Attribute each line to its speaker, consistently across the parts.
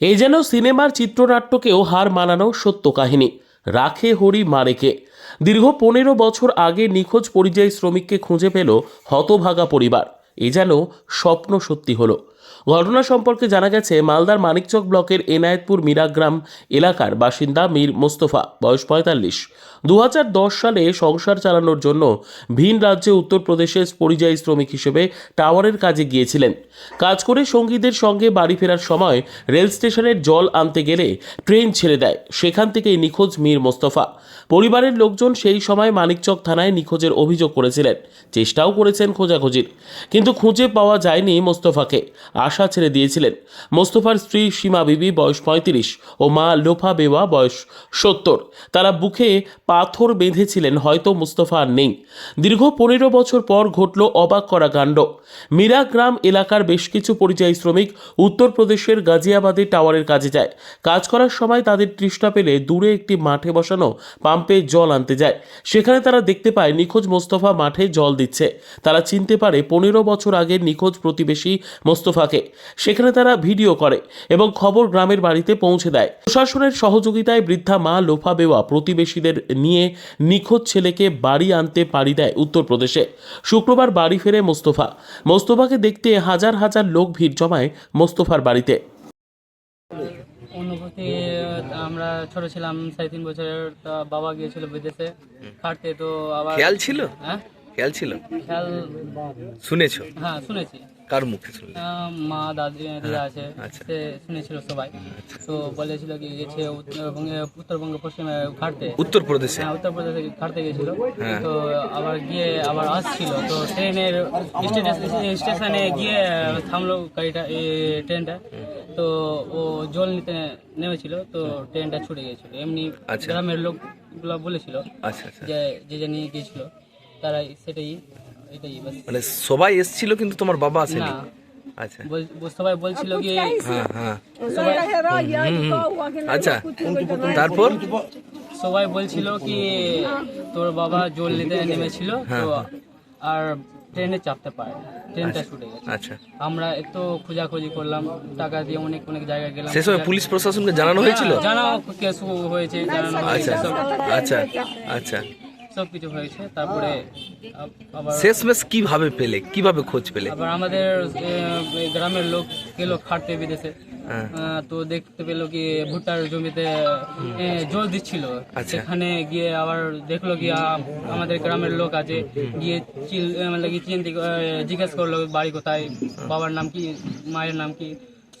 Speaker 1: এই যেন সিনেমার চিত্রনাট্যকেও হার মানানো সত্য কাহিনী। রাখে হরি মারেকে। দীর্ঘ পনেরো বছর আগে নিখোঁজ পরিযায়ী শ্রমিককে খুঁজে পেল হতভাগা পরিবার। এ যেন স্বপ্ন সত্যি হলো। ঘটনা সম্পর্কে জানা গেছে, মালদার মানিকচক ব্লকের এনায়েতপুর মিরাগ্রাম এলাকার বাসিন্দা মীর মোস্তফা, বয়স পঁয়তাল্লিশ। দু সালে সংসার চালানোর জন্য ভিন রাজ্যে উত্তরপ্রদেশের পরিযায়ী শ্রমিক হিসেবে টাওয়ারের কাজে গিয়েছিলেন। কাজ করে সঙ্গীদের সঙ্গে বাড়ি ফেরার সময় রেল স্টেশনের জল আনতে গেলে ট্রেন ছেড়ে দেয়। সেখান থেকেই নিখোঁজ মীর মোস্তফা। পরিবারের লোকজন সেই সময় মানিকচক থানায় নিখোঁজের অভিযোগ করেছিলেন। চেষ্টাও করেছেন খোঁজাখুঁজির। কিন্তু খুঁজে পাওয়া যায়নি মোস্তফাকে। আশা ছেড়ে দিয়েছিলেন। মোস্তফার স্ত্রী সীমা বিবি বয়স পঁয়ত্রিশ ও মা লোফা বেওয়া বয়স সত্তর। তারা বুকে পাথর বেঁধেছিলেন, হয়তো মুস্তফা আর নেই। দীর্ঘ পনেরো বছর পর ঘটল অবাক করা কাণ্ড। মীরা গ্রাম এলাকার বেশ কিছু পরিযায়ী শ্রমিক উত্তরপ্রদেশের গাজিয়াবাদে টাওয়ারের কাজে যায়। কাজ করার সময় তাদের তৃষ্ণা পেলে দূরে একটি মাঠে বসানো পাম্পে জল আনতে যায়। সেখানে তারা দেখতে পায়, নিখোঁজ মোস্তফা মাঠে জল দিচ্ছে। তারা চিনতে পারে, পনেরো বছর আগে নিখোঁজ প্রতিবেশী মোস্তফাকে। সেখানে তারা ভিডিও করে এবং খবর গ্রামের বাড়িতে পৌঁছে দেয়। প্রশাসনের সহযোগিতায় বৃদ্ধা মা লোফা বেওয়া প্রতিবেশীদের নিয়ে নিখোঁজ ছেলেকে বাড়ি আনতে পাড়ি দেয় উত্তরপ্রদেশে। শুক্রবার বাড়ি ফেরে মোস্তফা। মোস্তফাকে দেখতে হাজার হাজার লোক ভিড় জমায় মোস্তফার বাড়িতে।
Speaker 2: অনুভূতি আমরা ছোট ছিলাম সাড়ে তিন বছরের বাবা গিয়েছিল বিদেশে। খাটতে তো আবার
Speaker 3: খেয়াল ছিল?
Speaker 2: হ্যাঁ?
Speaker 3: খেয়াল ছিল?
Speaker 2: খেয়াল
Speaker 3: শুনেছো?
Speaker 2: হ্যাঁ শুনেছি।
Speaker 3: কার মুখে শুনলে?
Speaker 2: মা দাদি দিদা আছে।
Speaker 3: আচ্ছা।
Speaker 2: সে শুনেছিল সবাই। তো বলেছিল কি গেছে উত্তরবঙ্গে উত্তরবঙ্গে পশ্চিমে খাটতে
Speaker 3: উত্তরপ্রদেশে?
Speaker 2: হ্যাঁ উত্তরপ্রদেশে খাটতে গেছিল।
Speaker 3: হ্যাঁ।
Speaker 2: তো আবার গিয়ে আবার আসছিল। তো ট্রেনের স্টেশনে গিয়ে থামলো গাড়িটা ট্রেনটা। তো ও জল নিতে নেমেছিল। তো ট্রেনটা ছুটে গিয়েছিল এমনি
Speaker 3: আচ্ছা।
Speaker 2: গ্রামের লোকগুলো বলেছিল
Speaker 3: আচ্ছা
Speaker 2: যে যে নিয়ে গিয়েছিল। তারা সেটাই
Speaker 3: মানে সবাই এসছিল কিন্তু তোমার বাবা আসেনি।
Speaker 2: না।
Speaker 3: আচ্ছা।
Speaker 2: সবাই বলছিল কি
Speaker 3: হ্যাঁ হ্যাঁ। আচ্ছা তারপর?
Speaker 2: সবাই বলছিল কি তোর বাবা জল নিতে নেমেছিল তো আর ট্রেনে চাপতে পারে ট্রেনটা ছুটে গেছে।
Speaker 3: আচ্ছা।
Speaker 2: আমরা একটু খোঁজাখুঁজি করলাম টাকা দিয়ে অনেক অনেক জায়গায় গেলাম।
Speaker 3: সে সময় পুলিশ প্রশাসনকে জানানো হয়েছিল?
Speaker 2: হ্যাঁ, জানাও কেস হয়েছে জানানো
Speaker 3: আচ্ছা আচ্ছা আচ্ছা।
Speaker 2: সব কিছু হয়েছে। তারপরে আবার
Speaker 3: শেষমেশ কীভাবে পেলে? কীভাবে খোঁজ পেলে?
Speaker 2: আবার আমাদের গ্রামের লোক গেল খাটতে বিদেশে।
Speaker 3: হ্যাঁ।
Speaker 2: আহ, তো দেখতে পেল কি ভুট্টার জমিতে জল দিচ্ছিল।
Speaker 3: আচ্ছা।
Speaker 2: সেখানে গিয়ে আবার দেখল কি আমাদের গ্রামের লোক আছে। গিয়ে চিল মানে কি চিন্তি জিজ্ঞেস করল বাড়ি কোথায়? বাবার নাম কি? মায়ের নাম কি?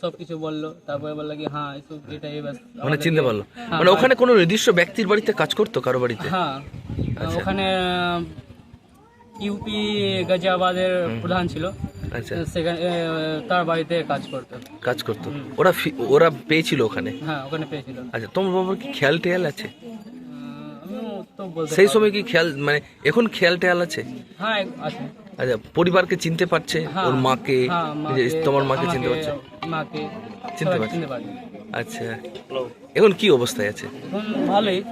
Speaker 2: সব কিছু বলল তারপরে বলল কি হ্যাঁ এসব এটাই বাস
Speaker 3: মানে চিনতে পারল।
Speaker 2: হ্যাঁ,
Speaker 3: মানে ওখানে কোনো নির্দিষ্ট ব্যক্তির বাড়িতে কাজ করতো কারও বাড়িতে?
Speaker 2: হ্যাঁ ওখানে ইউপি গাজিয়াবাদের প্রধান ছিল।
Speaker 3: আচ্ছা।
Speaker 2: সেখানে তার বাড়িতে কাজ করতো।
Speaker 3: কাজ করতো। ওরা ওরা পেয়েছিল ওখানে?
Speaker 2: হ্যাঁ ওখানে পেয়েছিল।
Speaker 3: আচ্ছা তোমার বাবার কি খেয়াল টেয়াল আছে?
Speaker 2: তো
Speaker 3: সেই সময় কি খেয়াল মানে এখন খেয়াল টেয়াল আছে?
Speaker 2: হ্যাঁ আছে।
Speaker 3: আচ্ছা পরিবারকে চিনতে পারছে?
Speaker 2: হ্যাঁ,
Speaker 3: ওর মাকে?
Speaker 2: হ্যাঁ,
Speaker 3: যে
Speaker 2: মাকে,
Speaker 3: তোমার মাকে চিনতে পারছে?
Speaker 2: মাকে
Speaker 3: চিনতে পারছে? আচ্ছা। এখন কি অবস্থায় আছে?
Speaker 2: ভালোই।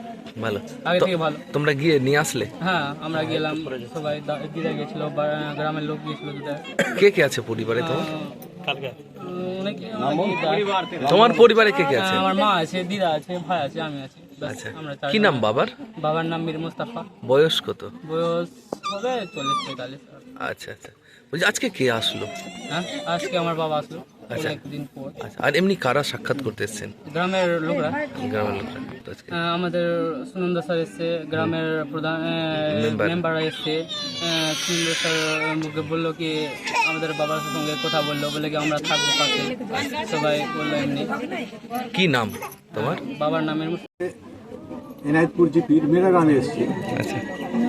Speaker 3: ভালো।
Speaker 2: আগে
Speaker 3: তো-
Speaker 2: থেকে ভালো।
Speaker 3: তোমরা গিয়ে নিয়ে আসলে?
Speaker 2: হ্যাঁ আমরা গেলাম সবাই দিদা গেছিল গ্রামের লোক গিয়েছিল দিদা।
Speaker 3: কে কে আছে পরিবারে তোমার? তোমার পরিবারে কে কে আছে?
Speaker 2: হ্যাঁ, আমার মা আছে দিদা আছে ভাই আছে আমি আছি।
Speaker 3: আচ্ছা। কি নাম বাবার?
Speaker 2: বাবার নাম মীর মুস্তাফা।
Speaker 3: বয়স কত?
Speaker 2: বয়স হবে চল্লিশ পঁয়তাল্লিশ।
Speaker 3: আচ্ছা আচ্ছা। বলছি আজকে কে আসলো?
Speaker 2: হ্যাঁ আজকে আমার বাবা আসলো
Speaker 3: আচ্ছা।
Speaker 2: অনেকদিন পর।
Speaker 3: আচ্ছা আর এমনি কারা সাক্ষাৎ করতে এসছেন?
Speaker 2: গ্রামের লোকরা।
Speaker 3: গ্রামের লোকরা
Speaker 2: আমাদের সুনন্দা স্যার এসছে গ্রামের প্রধান. মেম্বাররা এসছে। সুনন্দা স্যার মুখে বলল কি আমাদের বাবার সঙ্গে কথা বলল বলে কি আমরা থাকব পাশে। সবাই বলল এমনি।
Speaker 3: কি নাম তোমার?
Speaker 2: বাবার নামের
Speaker 4: এনায়তপুর জিপির মেরাগ্রামে এসেছি।
Speaker 3: আচ্ছা।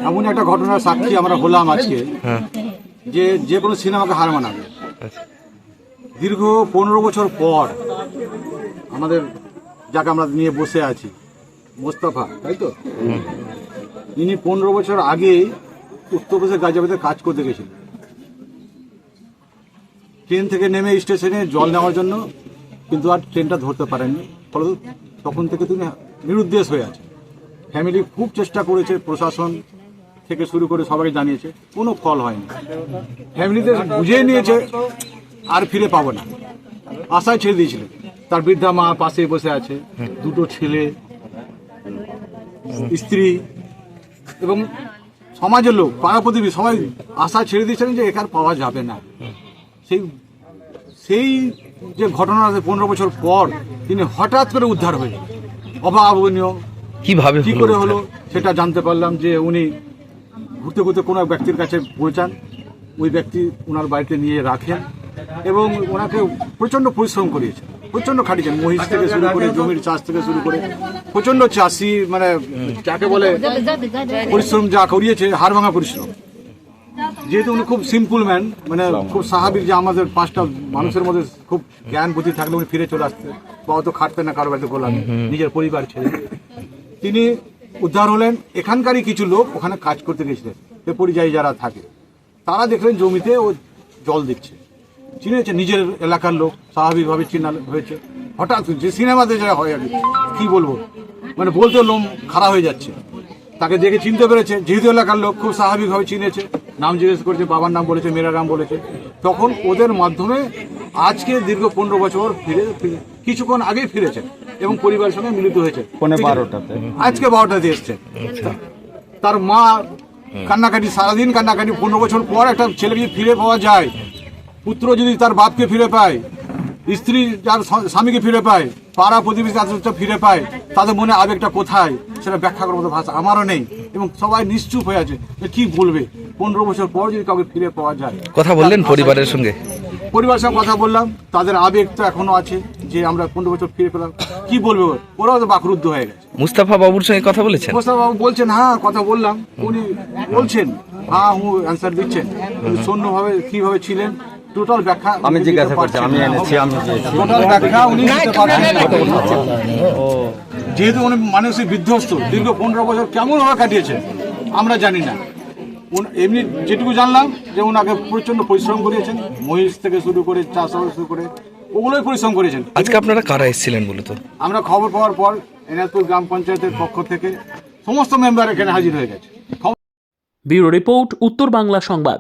Speaker 4: এমন একটা ঘটনার সাক্ষী আমরা হলাম আজকে।
Speaker 3: হ্যাঁ।
Speaker 4: যে যে কোনো সিনেমাকে হার মানাবে।
Speaker 3: আচ্ছা।
Speaker 4: দীর্ঘ পনেরো বছর পর আমাদের যাকে আমরা নিয়ে বসে আছি মোস্তফা তাই তো? ইনি পনেরো বছর আগে উত্তরপ্রদেশের গাজিয়াবাদে কাজ করতে গেছিলেন। ট্রেন থেকে নেমে স্টেশনে জল নেওয়ার জন্য কিন্তু আর ট্রেনটা ধরতে পারেননি। ফলে তখন থেকে তিনি নিরুদ্দেশ হয়ে আছে ফ্যামিলি খুব চেষ্টা করেছে প্রশাসন থেকে শুরু করে সবাই জানিয়েছে কোনো ফল হয়নি। ফ্যামিলিতে বুঝিয়ে নিয়েছে আর ফিরে পাবো না। আশায় ছেড়ে দিয়েছিলেন তার বৃদ্ধা মা পাশে বসে আছে দুটো ছেলে স্ত্রী এবং সমাজের লোক পাড়া প্রতিবেশী সবাই আশা ছেড়ে দিয়েছেন যে এখানে পাওয়া যাবে না। সেই সেই যে ঘটনা আছে পনেরো বছর পর তিনি হঠাৎ করে উদ্ধার হয়ে অভাবনীয়।
Speaker 3: কীভাবে
Speaker 4: কি করে হলো সেটা জানতে পারলাম যে উনি ঘুরতে ঘুরতে কোনো এক ব্যক্তির কাছে পৌঁছান ওই ব্যক্তি ওনার বাড়িতে নিয়ে রাখেন এবং ওনাকে প্রচণ্ড পরিশ্রম করিয়েছেন প্রচণ্ড খাটিয়েছেন মহিষ থেকে শুরু করে জমির চাষ থেকে শুরু করে প্রচণ্ড চাষি মানে যাকে বলে পরিশ্রম যা করিয়েছে হাড় ভাঙা পরিশ্রম। যেহেতু উনি খুব সিম্পল ম্যান মানে খুব স্বাভাবিক যে আমাদের পাঁচটা মানুষের মধ্যে খুব জ্ঞান বুদ্ধি থাকলে উনি ফিরে চলে আসতেন বা অত খাটতেন না কারও বাড়িতে গোলাম নিজের পরিবার ছেড়ে। তিনি উদ্ধার হলেন এখানকারই কিছু লোক ওখানে কাজ করতে গেছিলেন। পরিযায়ী যারা থাকে, তারা দেখলেন জমিতে ও জল দিচ্ছে। চিনেছে নিজের এলাকার লোক, স্বাভাবিকভাবে চিনা হয়েছে। হঠাৎ যে সিনেমাতে যা হয় আর কি বলব? মানে বলতে লোম খারাপ হয়ে যাচ্ছে। তাকে দেখে চিনতে পেরেছে, যেহেতু এলাকার লোক খুব স্বাভাবিকভাবে চিনেছে, নাম জিজ্ঞেস করেছে, বাবার নাম বলেছে, মেয়েরা নাম বলেছে। তখন ওদের মাধ্যমে আজকে দীর্ঘ পনেরো বছর ফিরে কিছুক্ষণ আগেই ফিরেছেন এবং পরিবারের সঙ্গে মিলিত হয়েছে।
Speaker 5: পৌনে বারোটাতে।
Speaker 4: আজকে বারোটাতে এসছে। তার মা কান্নাকাটি সারাদিন কান্নাকাটি পনেরো বছর পর একটা ছেলে যদি ফিরে পাওয়া যায় পুত্র যদি তার বাপকে ফিরে পায় স্ত্রী যার স্বামীকে ফিরে পায় পাড়া প্রতিবেশী আত্মীয়তা ফিরে পায় তাদের মনে আবেগটা কোথায়? সেটা ব্যাখ্যা করার মতো ভাষা আমারও নেই। এবং সবাই নিশ্চুপ হয়ে আছে যে কি বলবে? পনেরো বছর পর যদি কাউকে ফিরে পাওয়া যায়
Speaker 3: কথা বললেন পরিবারের সঙ্গে?
Speaker 4: পরিবারের সঙ্গে কথা বললাম তাদের আবেগ তো এখনও আছে যে আমরা পনেরো বছর ফিরে পেলাম। কি বলবে ওর? ওরাও তো বাকরুদ্ধ হয়ে গেছে।
Speaker 3: মুস্তাফা বাবুর সঙ্গে কথা বলেছেন?
Speaker 4: মোস্তাফা বাবু বলছেন হ্যাঁ কথা বললাম। উনি বলছেন হ্যাঁ হু অ্যান্সার দিচ্ছেন। শূন্যভাবে কীভাবে ছিলেন? টোটাল ব্যাখ্যা
Speaker 5: আমি জিজ্ঞাসা করছি আমি এনেছি আমি
Speaker 4: টোটাল ব্যাখ্যা উনি দিতে পারছেন যেহেতু উনি মানসিক বিধ্বস্ত দীর্ঘ পনেরো বছর কেমন ভাবে কাটিয়েছেন আমরা জানি না। এমনি যেটুকু জানলাম যে ওনাকে প্রচণ্ড পরিশ্রম করিয়েছেন মহিষ থেকে শুরু করে চাষাবাদ শুরু করে ওগুলোই পরিশ্রম করেছেন
Speaker 3: আজকে আপনারা কারা এসেছিলেন বলতো
Speaker 4: আমরা খবর পাওয়ার পর এনাজপুর গ্রাম পঞ্চায়েতের পক্ষ থেকে সমস্ত মেম্বার এখানে হাজির হয়ে গেছে।
Speaker 1: ব্যুরো রিপোর্ট উত্তর বাংলা সংবাদ।